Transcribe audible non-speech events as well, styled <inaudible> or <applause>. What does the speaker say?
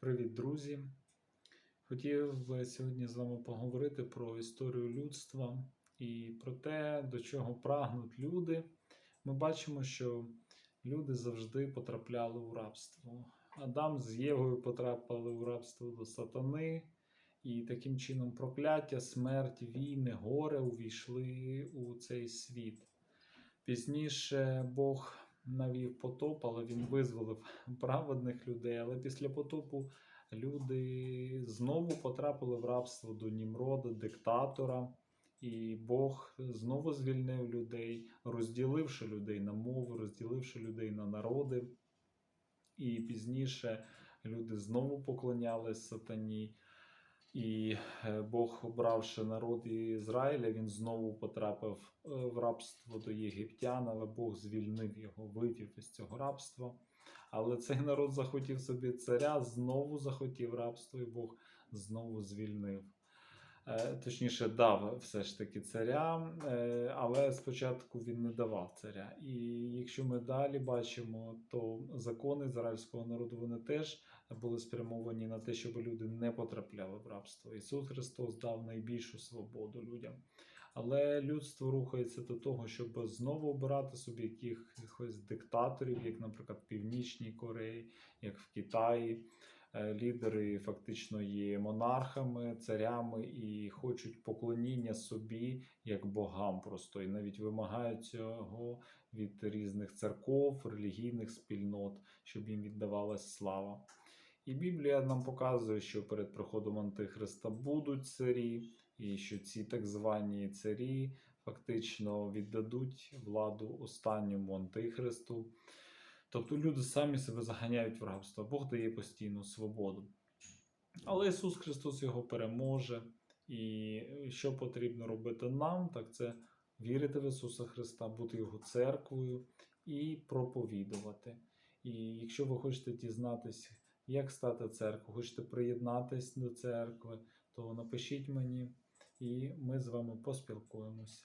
Привіт, друзі! Хотів сьогодні з вами поговорити про історію людства і про те, до чого прагнуть люди. Ми бачимо, що люди завжди потрапляли у рабство. Адам з Євою потрапили у рабство до сатани, і таким чином прокляття, смерть, війни, горе увійшли у цей світ. Пізніше Бог навів потоп, але він визволив <laughs> праведних людей. Але після потопу люди знову потрапили в рабство до Німрода, диктатора. І Бог знову звільнив людей, розділивши людей на мови, розділивши людей на народи. І пізніше люди знову поклонялись сатані. І е, Бог, обравши народ Ізраїля, він знову потрапив е, в рабство до єгиптян, але Бог звільнив його, вивів із цього рабства. Але цей народ захотів собі царя, знову захотів рабство, і Бог знову звільнив. Е, Точніше, дав все ж таки царя, е, але спочатку він не давав царя. І якщо ми далі бачимо, то закони ізраїльського народу вони теж були спрямовані на те, щоб люди не потрапляли в рабство. Ісус Христос дав найбільшу свободу людям. Але людство рухається до того, щоб знову обирати собі якихось диктаторів, як, наприклад, в Північній Кореї, як в Китаї. Е, Лідери фактично є монархами, царями і хочуть поклоніння собі як богам просто, і навіть вимагають цього від різних церков, релігійних спільнот, щоб їм віддавалась слава. І Біблія нам показує, що перед приходом Антихриста будуть царі, і що ці так звані царі фактично віддадуть владу останньому антихристу. Тобто люди самі себе заганяють в рабство, Бог дає постійну свободу. Але Ісус Христос його переможе. І що потрібно робити нам, так це вірити в Ісуса Христа, бути Його церквою і проповідувати. І якщо ви хочете дізнатися, як стати церквою, хочете приєднатися до церкви, то напишіть мені, і ми з вами поспілкуємося.